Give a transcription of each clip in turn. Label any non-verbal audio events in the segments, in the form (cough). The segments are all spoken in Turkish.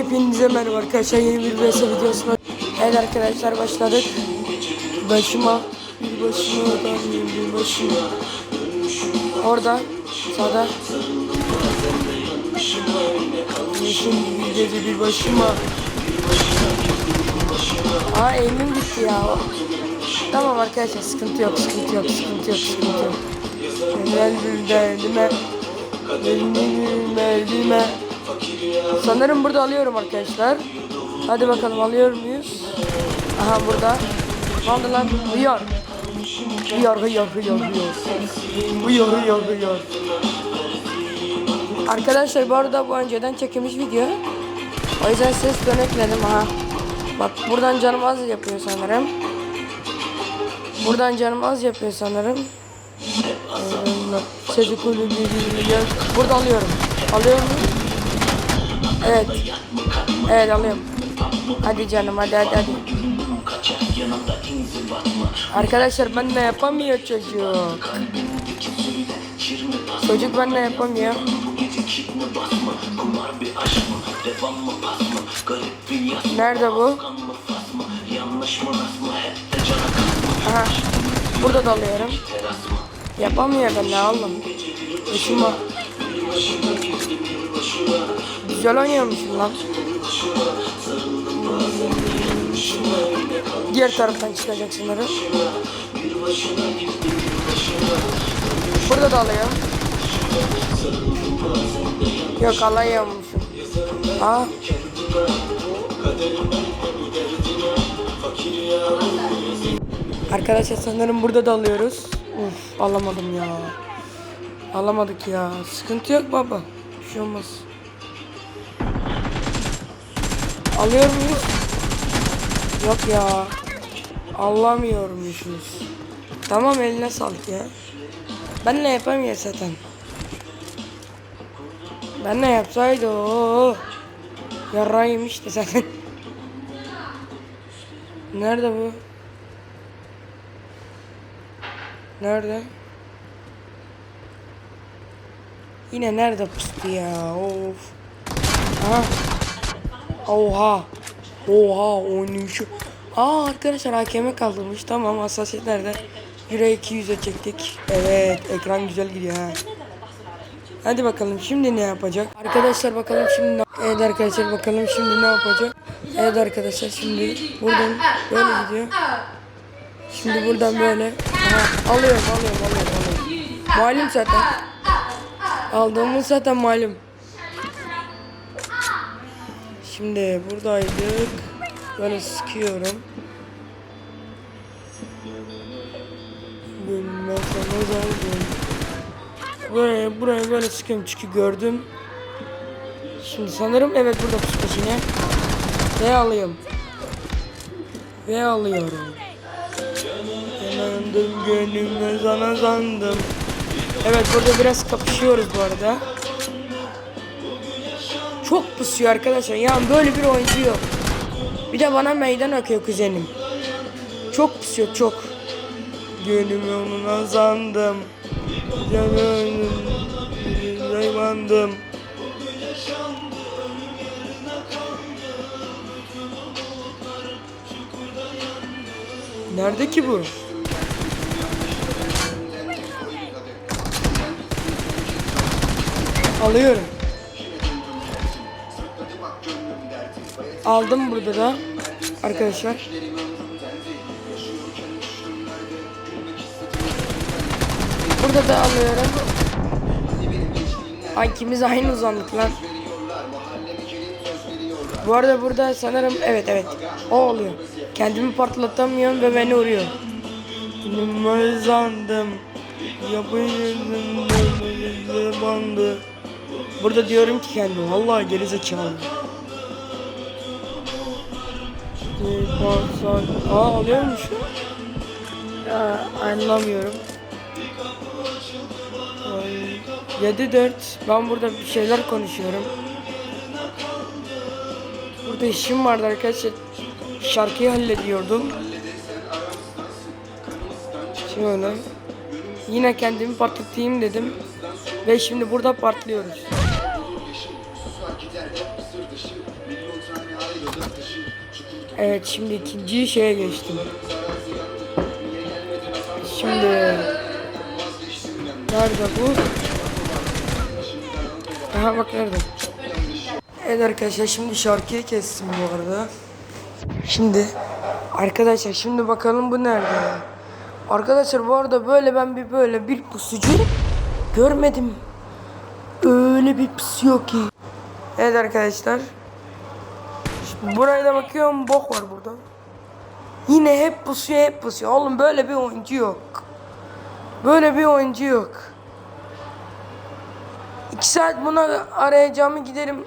Hepinize merhaba arkadaşlar yeni bir VS videosuna Evet arkadaşlar başladık Başıma Bir başıma döneyim bir başıma Orada Sağda Yeşil bir gece bir başıma Aa eğimim gitti ya Tamam arkadaşlar sıkıntı yok sıkıntı yok sıkıntı yok sıkıntı yok Ben bir derdime Benim derdime Sanırım burada alıyorum arkadaşlar. Hadi bakalım alıyor muyuz? Aha burada. Oldu lan? Hıyar. Hıyar hıyar hıyar hıyar. Hıyar hıyar hıyar. Arkadaşlar bu arada bu önceden çekilmiş video. O yüzden ses dönekledim ha. Bak buradan canım az yapıyor sanırım. Buradan canım az yapıyor sanırım. Ee, bir gel. Burada alıyorum. Alıyor muyum? Evet. Evet alıyorum. Hadi canım hadi hadi hadi. Arkadaşlar ben de yapamıyor çocuk. Çocuk ben de yapamıyor. Nerede bu? Aha. Burada da alıyorum. Yapamıyor ben ne oğlum. Uçuma. Güzel oynuyormuşum lan. Diğer taraftan çıkacak sanırım. Burada da alıyorum. Yok alayamamışım. Aa. Arkadaşlar sanırım burada da alıyoruz. Uf alamadım ya. Alamadık ya. Sıkıntı yok baba. Bir şey olmaz. Alıyor muyuz? Yok ya. Alamıyormuşuz. Tamam eline sağlık ya. Ben ne yapayım zaten. Ben ne yapsaydı o. Yarayım işte zaten. Nerede bu? Nerede? Yine nerede pustu ya? Of. Aha. Oha. Oha oynayışı. Aa arkadaşlar hakeme kaldırmış. Tamam hassasiyetlerde. Euro 200'e çektik. Evet ekran güzel gidiyor ha. Hadi bakalım şimdi ne yapacak? Arkadaşlar bakalım şimdi ne... Evet arkadaşlar bakalım şimdi ne yapacak? Evet arkadaşlar şimdi buradan böyle gidiyor. Şimdi buradan böyle. Aha, alıyorum alıyorum alıyorum alıyorum. Malum zaten. Aldığımız zaten malum. Şimdi buradaydık. Böyle sıkıyorum. Gülmez sana aldım. Buraya, buraya böyle sıkıyorum çünkü gördüm. Şimdi sanırım evet burada pusmuş yine. Ve alıyorum. Ve alıyorum. Yanandım gönlümle sana sandım. Evet burada biraz kapışıyoruz bu arada. Çok pusuyor arkadaşlar. Yani böyle bir oyuncu yok. Bir de bana meydan okuyor kuzenim. Çok pusuyor çok. Gönlümü onuna sandım. Canım. Nerede ki bu? Alıyorum. Aldım burada da arkadaşlar. Burada da alıyorum. Ay ikimiz aynı uzandık lan. Bu arada burada sanırım evet evet o oluyor. Kendimi patlatamıyorum ve beni vuruyor. Yapışırdım böyle bandı. Burada diyorum ki kendime vallahi geri zekalı. Aa alıyormuş. Ya anlamıyorum. 7-4 ben burada bir şeyler konuşuyorum. Burada işim vardı arkadaşlar. Şarkıyı hallediyordum. Şöyle. Yine kendimi patlatayım dedim. Ve şimdi burada patlıyoruz. Evet şimdi ikinci şeye geçtim. Şimdi nerede bu? Aha bak nerede? Evet arkadaşlar şimdi şarkıyı kestim bu arada. Şimdi arkadaşlar şimdi bakalım bu nerede? Arkadaşlar bu arada böyle ben bir böyle bir pusucu görmedim. Öyle bir pusuyor ki. Evet arkadaşlar. Buraya da bakıyorum bok var burada. Yine hep pusuyor hep pusuyor. Oğlum böyle bir oyuncu yok. Böyle bir oyuncu yok. İki saat buna arayacağımı giderim.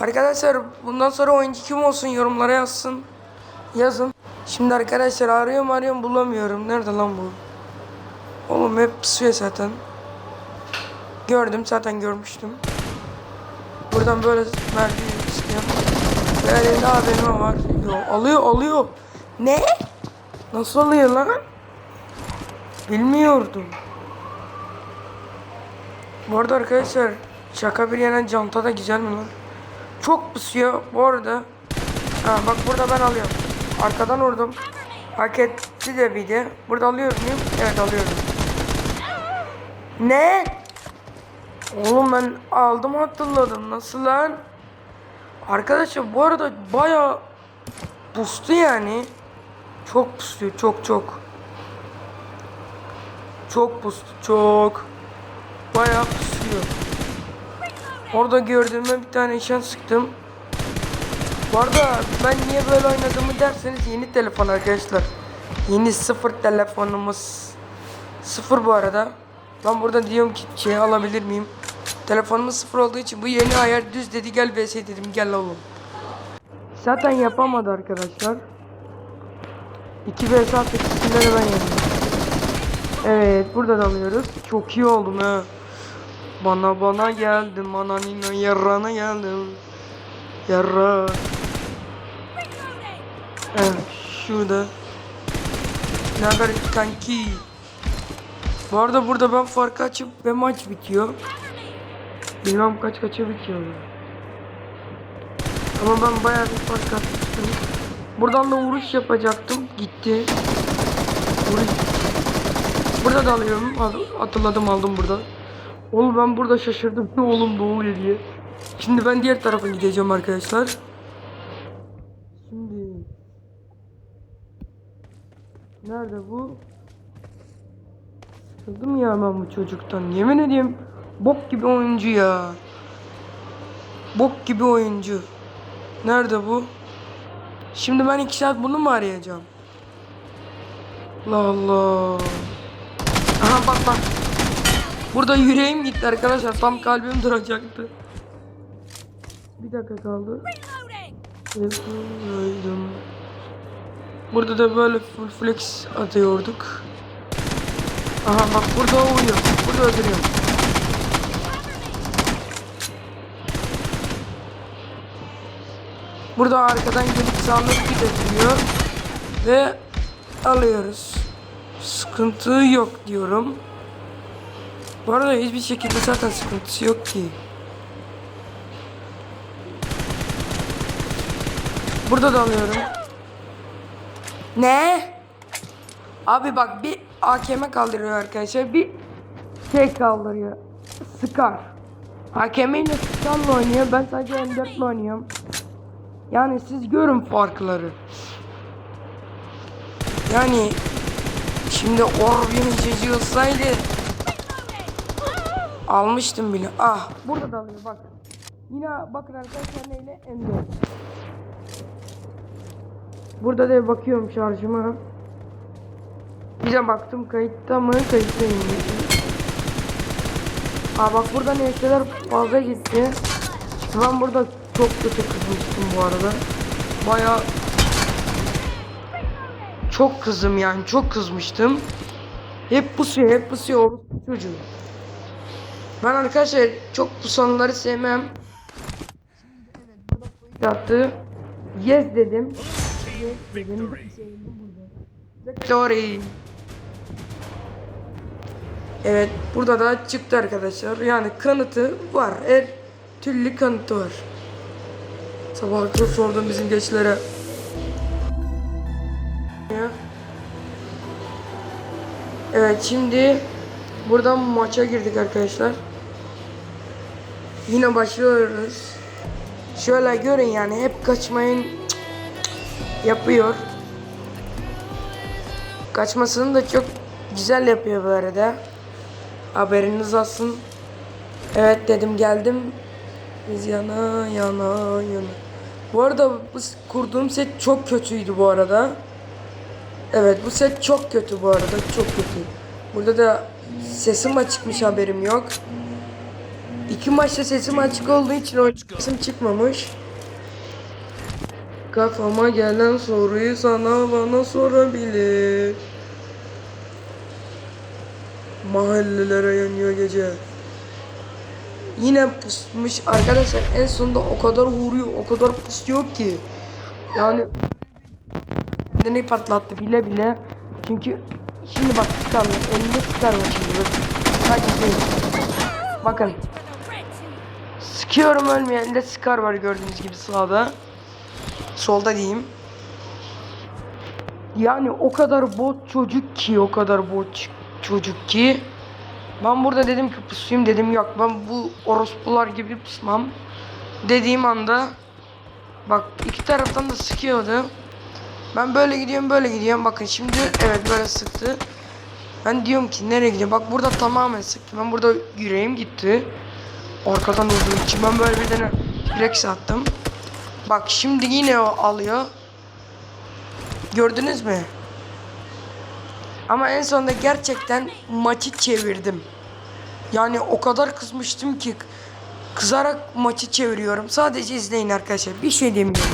Arkadaşlar bundan sonra oyuncu kim olsun yorumlara yazsın. Yazın. Şimdi arkadaşlar arıyorum arıyorum bulamıyorum. Nerede lan bu? Oğlum hep pusuyor zaten. Gördüm zaten görmüştüm. Buradan böyle mermi istiyorum. Ve elinde AVM var. Yo, alıyor alıyor. Ne? Nasıl alıyor lan? Bilmiyordum. Bu arada arkadaşlar şaka bir yana canta da güzel mi lan? Çok pusuyor bu arada. Ha bak burada ben alıyorum. Arkadan vurdum. Hak etti de bir de. Burada alıyor muyum? Evet alıyorum. Ne? Oğlum ben aldım hatırladım. Nasıl lan? Arkadaşlar bu arada baya pustu yani. Çok pusuyor çok çok. Çok pustu çok. Baya pusuyor. Orada gördüğüme bir tane nişan sıktım. Bu arada ben niye böyle oynadığımı derseniz yeni telefon arkadaşlar. Yeni sıfır telefonumuz. Sıfır bu arada. Ben burada diyorum ki şey alabilir miyim? Telefonumuz sıfır olduğu için bu yeni ayar düz dedi gel vs dedim gel oğlum. Zaten yapamadı arkadaşlar. 2 vs attık ikisinde de ben yendim. Evet burada da alıyoruz. Çok iyi oldum ha. Bana bana geldim ananina yarrana geldim. Yarra. Evet şurada. Ne haber kanki? Bu arada burada ben fark açıp ve maç bitiyor. Bilmem kaç kaça bitiyor. Ama ben bayağı bir fark atmıştım. Buradan da vuruş yapacaktım. Gitti. Vuruş. Burada da alıyorum. Al- Hatırladım aldım burada. Oğlum ben burada şaşırdım. (laughs) Ne oğlum ne oluyor diye. Şimdi ben diğer tarafa gideceğim arkadaşlar. Şimdi Nerede bu? Sıkıldım ya ben bu çocuktan. Yemin ediyorum bok gibi oyuncu ya. Bok gibi oyuncu. Nerede bu? Şimdi ben iki saat bunu mu arayacağım? Allah Allah. Aha bak bak. Burada yüreğim gitti arkadaşlar. Tam kalbim duracaktı. Bir dakika kaldı. Öldüm. Burada da böyle full flex atıyorduk. Aha bak burada o uyuyor. Burada öldürüyor. Burada arkadan gelip sandık gidebiliyor. Ve alıyoruz. Sıkıntı yok diyorum. Bu arada hiçbir şekilde zaten sıkıntısı yok ki. Burada da alıyorum. Ne? Abi bak bir AKM kaldırıyor arkadaşlar. Bir şey kaldırıyor. Scar. AKM ile Scar'la oynuyor. Ben sadece M4 ile oynuyorum. Yani siz görün farkları. Yani şimdi Orbi'nin çocuğu olsaydı almıştım bile. Ah burada da alıyor bak. Yine bakın arkadaşlar neyle M4. Burada da bakıyorum şarjıma. Bir de baktım kayıtta mı kayıttayım. Aa bak burada neyseler fazla gitti. Ben burada çok kötü kızmıştım bu arada. Baya çok kızım yani çok kızmıştım. Hep pusuyor hep pusuyor çocuğu. Ben arkadaşlar çok pusanları sevmem. Yaptı. Yes dedim. Victory. Evet burada da çıktı arkadaşlar. Yani kanıtı var. Her türlü kanıtı var. Sabah çok sordum bizim gençlere. Ya. Evet şimdi buradan maça girdik arkadaşlar. Yine başlıyoruz. Şöyle görün yani hep kaçmayın yapıyor. Kaçmasını da çok güzel yapıyor bu arada. Haberiniz olsun. Evet dedim geldim. Biz yana yana yana. Bu arada bu kurduğum set çok kötüydü bu arada. Evet bu set çok kötü bu arada çok kötü. Burada da sesim açıkmış haberim yok. İki maçta sesim açık olduğu için sesim çıkmamış. Kafama gelen soruyu sana bana sorabilir. Mahallelere yanıyor gece. Yine pusmuş arkadaşlar en sonunda o kadar vuruyor o kadar pusuyor ki. Yani kendini patlattı bile bile. Çünkü şimdi bak çıkarma elinde çıkarma şimdi. İzleyin. Bakın. Sıkıyorum ölmüyor. Elinde sıkar var gördüğünüz gibi sağda. Solda diyeyim. Yani o kadar bot çocuk ki o kadar bot çocuk ki. Ben burada dedim ki pusuyum dedim yok ben bu orospular gibi pusmam. Dediğim anda bak iki taraftan da sıkıyordu. Ben böyle gidiyorum böyle gidiyorum bakın şimdi evet böyle sıktı. Ben diyorum ki nereye gidiyor bak burada tamamen sıktı. Ben burada yüreğim gitti. Arkadan vurduğum için ben böyle bir tane flex attım. Bak şimdi yine o alıyor. Gördünüz mü? Ama en sonunda gerçekten maçı çevirdim. Yani o kadar kızmıştım ki kızarak maçı çeviriyorum. Sadece izleyin arkadaşlar. Bir şey demiyorum.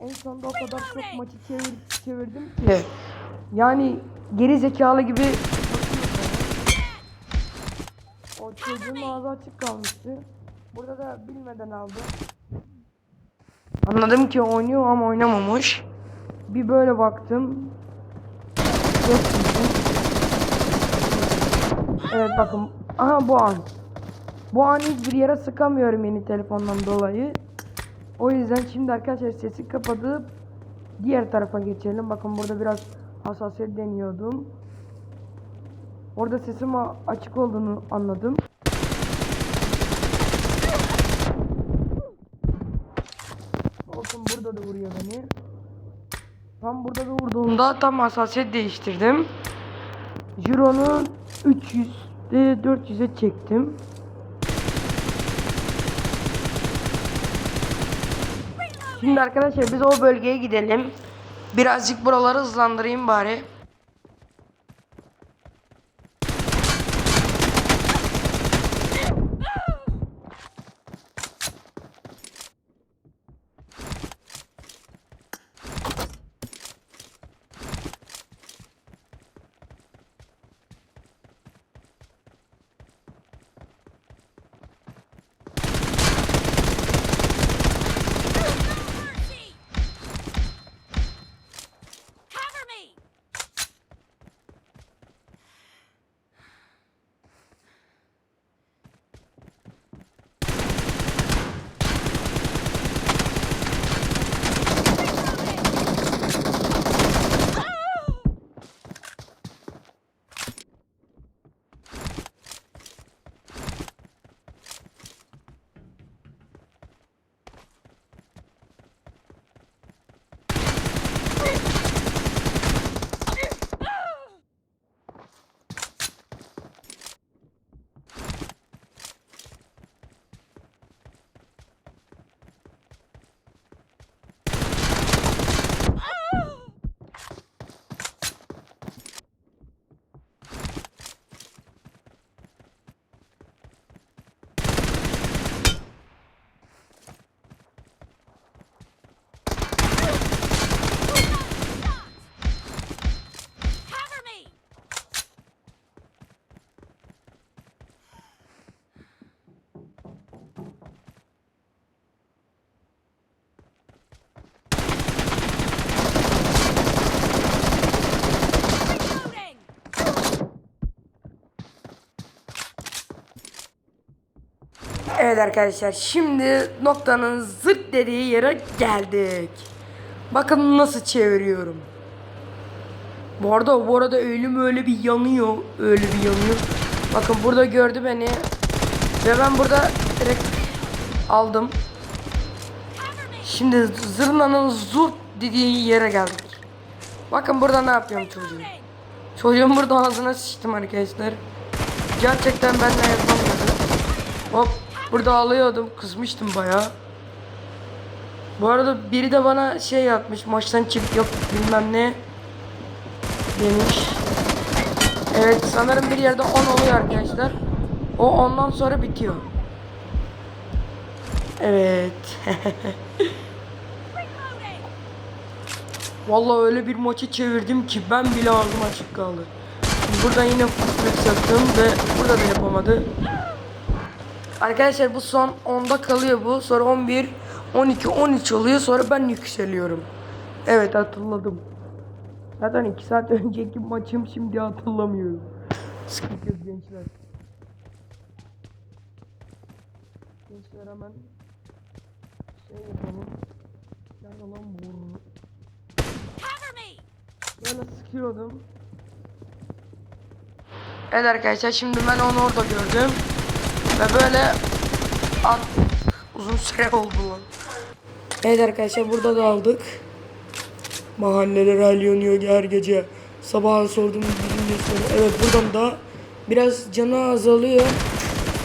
En sonunda o kadar çok maçı çevir, çevirdim ki. Yani geri zekalı gibi o çocuğun ağzı açık kalmıştı. Burada da bilmeden aldı. Anladım ki oynuyor ama oynamamış. Bir böyle baktım. Yok. Evet bakın. Aha bu an. Bu an hiçbir yere sıkamıyorum yeni telefondan dolayı. O yüzden şimdi arkadaşlar sesi kapatıp diğer tarafa geçelim. Bakın burada biraz hassasiyet deniyordum. Orada sesim açık olduğunu anladım. Olsun burada da vuruyor beni. Tam burada da vurduğumda tam hassasiyet değiştirdim. Jiro'nu 300 400'e çektim. Şimdi arkadaşlar biz o bölgeye gidelim. Birazcık buraları hızlandırayım bari. Evet arkadaşlar şimdi noktanın zırt dediği yere geldik. Bakın nasıl çeviriyorum. Bu arada bu arada ölüm öyle bir yanıyor. Öyle bir yanıyor. Bakın burada gördü beni. Ve ben burada direkt aldım. Şimdi zırnanın zurt dediği yere geldik. Bakın burada ne yapıyorum çocuğum. Çocuğum burada ağzına sıçtım arkadaşlar. Gerçekten ben de yapamadım. Hop burada ağlıyordum. Kızmıştım bayağı. Bu arada biri de bana şey yapmış. Maçtan çık yok bilmem ne. Demiş. Evet sanırım bir yerde 10 oluyor arkadaşlar. O ondan sonra bitiyor. Evet. (laughs) Vallahi öyle bir maçı çevirdim ki ben bile ağzım açık kaldı. Burada yine fırsat yaptım ve burada da yapamadı. Arkadaşlar bu son 10'da kalıyor bu. Sonra 11, 12, 13 oluyor. Sonra ben yükseliyorum. Evet hatırladım. Zaten 2 saat (laughs) önceki maçım şimdi hatırlamıyorum. Sıkıntı gençler. Gençler hemen şey yapalım. Nerede lan bu? Böyle sıkıyordum. Evet arkadaşlar şimdi ben onu orada gördüm. Ve böyle at uzun süre oldu lan. Evet arkadaşlar burada da aldık. Mahalleler hal her gece. Sabah sordum bizim sonra. Evet buradan da biraz canı azalıyor.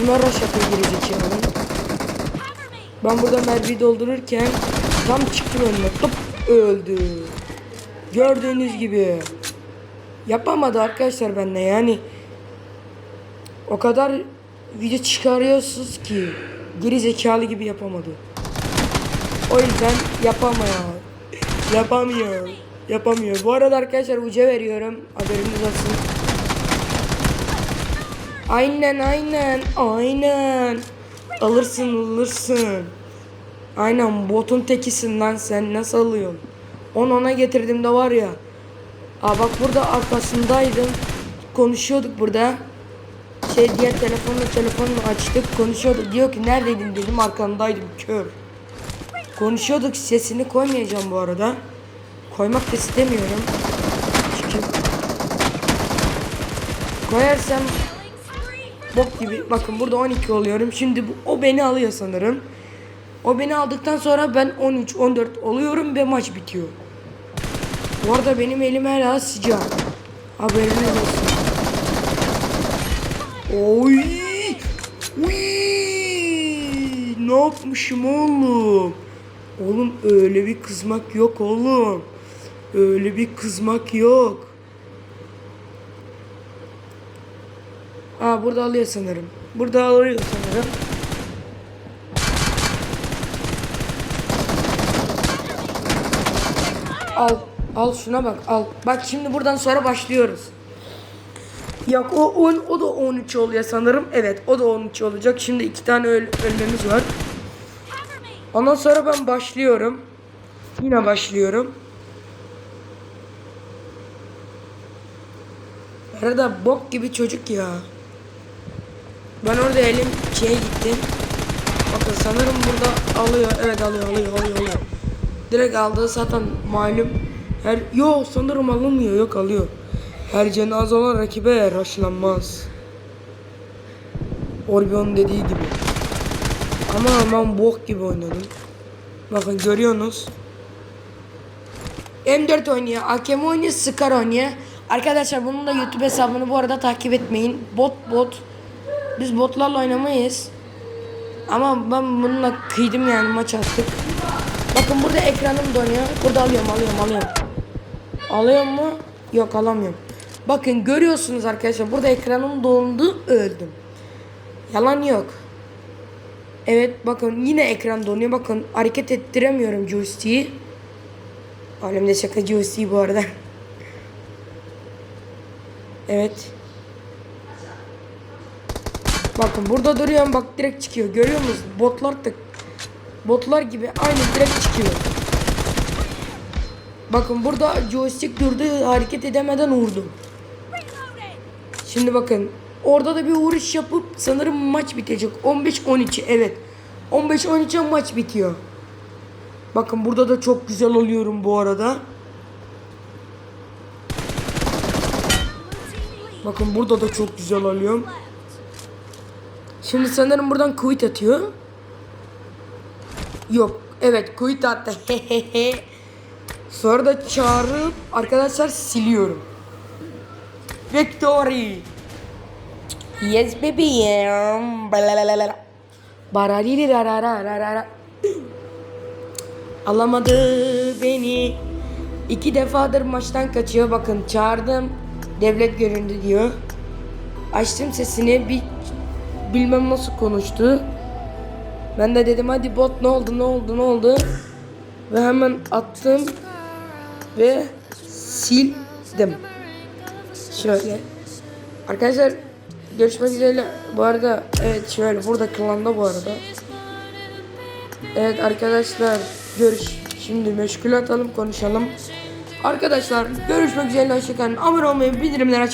Buna rush yapıyor. Cover me. Ben burada mermi doldururken tam çıktım önüne. Tıp öldü. Gördüğünüz gibi. Yapamadı arkadaşlar benimle yani. O kadar video çıkarıyorsunuz ki geri zekalı gibi yapamadı. O yüzden yapamıyor. Yapamıyor. Yapamıyor. Bu arada arkadaşlar uca veriyorum. Haberiniz olsun. Aynen aynen aynen. Alırsın alırsın. Aynen botun tekisin lan sen nasıl alıyorsun? Onu ona getirdiğimde var ya. Aa bak burada arkasındaydım. Konuşuyorduk burada. Şey diğer telefonla telefonla açtık konuşuyorduk. Diyor ki neredeydin dedim arkandaydım kör. Konuşuyorduk sesini koymayacağım bu arada. Koymak da istemiyorum. Çünkü koyarsam bok gibi. Bakın burada 12 oluyorum. Şimdi bu, o beni alıyor sanırım. O beni aldıktan sonra ben 13 14 oluyorum ve maç bitiyor. Bu arada benim elim hala sıcak. Haberiniz olsun. Oy! Uy! Ne yapmışım oğlum? Oğlum öyle bir kızmak yok oğlum. Öyle bir kızmak yok. Aa burada alıyor sanırım. Burada alıyor sanırım. Al. Al şuna bak al. Bak şimdi buradan sonra başlıyoruz. Yok o 10 o da 13 oluyor sanırım. Evet o da 13 olacak. Şimdi iki tane öl ölmemiz var. Ondan sonra ben başlıyorum. Yine başlıyorum. Arada bok gibi çocuk ya. Ben orada elim şeye gittim. Bakın sanırım burada alıyor. Evet alıyor alıyor alıyor alıyor. Direkt aldığı zaten malum. Her yo sanırım alınmıyor yok alıyor. Her cenaze olan rakibe raşlanmaz. Orbion'un dediği gibi. Ama ben bok gibi oynadım. Bakın görüyorsunuz. M4 oynuyor, AKM oynuyor, Scar oynuyor. Arkadaşlar bunun da YouTube hesabını bu arada takip etmeyin. Bot bot. Biz botlarla oynamayız. Ama ben bununla kıydım yani maç attık. Bakın burada ekranım donuyor. Burada alıyorum alıyorum alıyorum. Alıyor mu? Yok alamıyorum. Bakın görüyorsunuz arkadaşlar burada ekranım dondu öldüm. Yalan yok. Evet bakın yine ekran donuyor. Bakın hareket ettiremiyorum joystick'i. Alemde şaka joystick bu arada. (laughs) Evet. Bakın burada duruyorum bak direkt çıkıyor. Görüyor musunuz? Botlar tık. Botlar gibi aynı direkt çıkıyor. Bakın burada joystick durdu hareket edemeden vurdum. Şimdi bakın Orada da bir uğraş yapıp sanırım maç bitecek. 15-12 evet. 15-13'e maç bitiyor. Bakın burada da çok güzel oluyorum bu arada. Bakın burada da çok güzel alıyorum. Şimdi sanırım buradan quit atıyor. Yok. Evet quit attı. (laughs) Sonra da çağırıp arkadaşlar siliyorum. Victory. Yes. Barariri rarararara. Alamadı beni. İki defadır maçtan kaçıyor. Bakın çağırdım. Devlet göründü diyor. Açtım sesini. Bir bilmem nasıl konuştu. Ben de dedim hadi bot ne oldu ne oldu ne oldu. Ve hemen attım. Ve sildim. Şöyle. Arkadaşlar görüşmek üzere. Bu arada evet şöyle burada klanda bu arada. Evet arkadaşlar görüş. Şimdi meşgul atalım konuşalım. Arkadaşlar görüşmek üzere. Hoşçakalın. Abone olmayı bildirimleri aç.